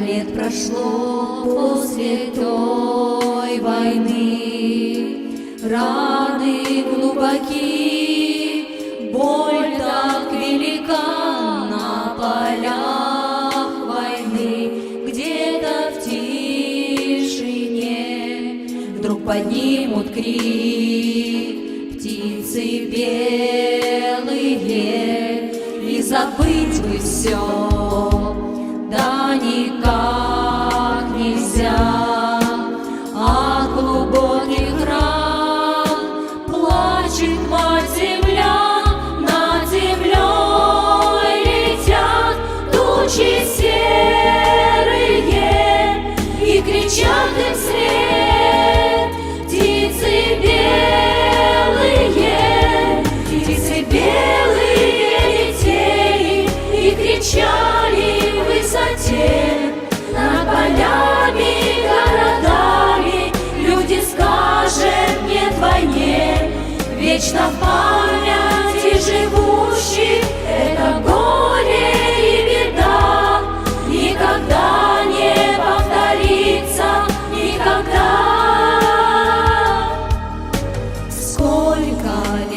Лет прошло после той войны, Раны глубоки, боль так велика на полях войны, Где-то в тишине вдруг поднимут крик птицы белые, И забыть бы все, да никак нельзя. От глубоких ран плачет мать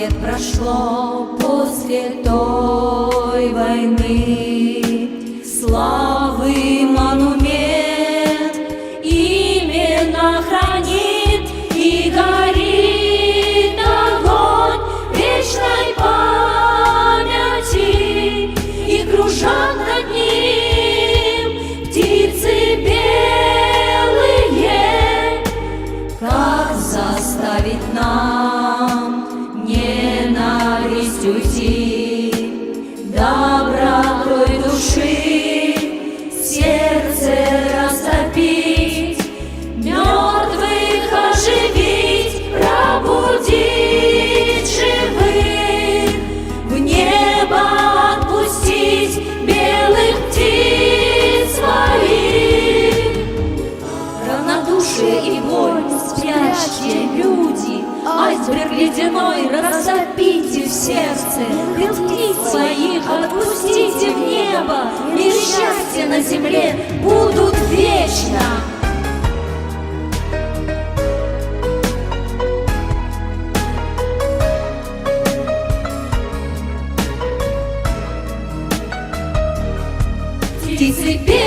лет прошло после той войны, Славы монумент именно хранит и горит огонь вечной памяти и кружат над ним птицы белые. Как заставить нам ненависть уйти, добротой души ледяной растопите в сердце, птиц своих отпустите в небо, И счастье на земле будут вечно. Птицы белые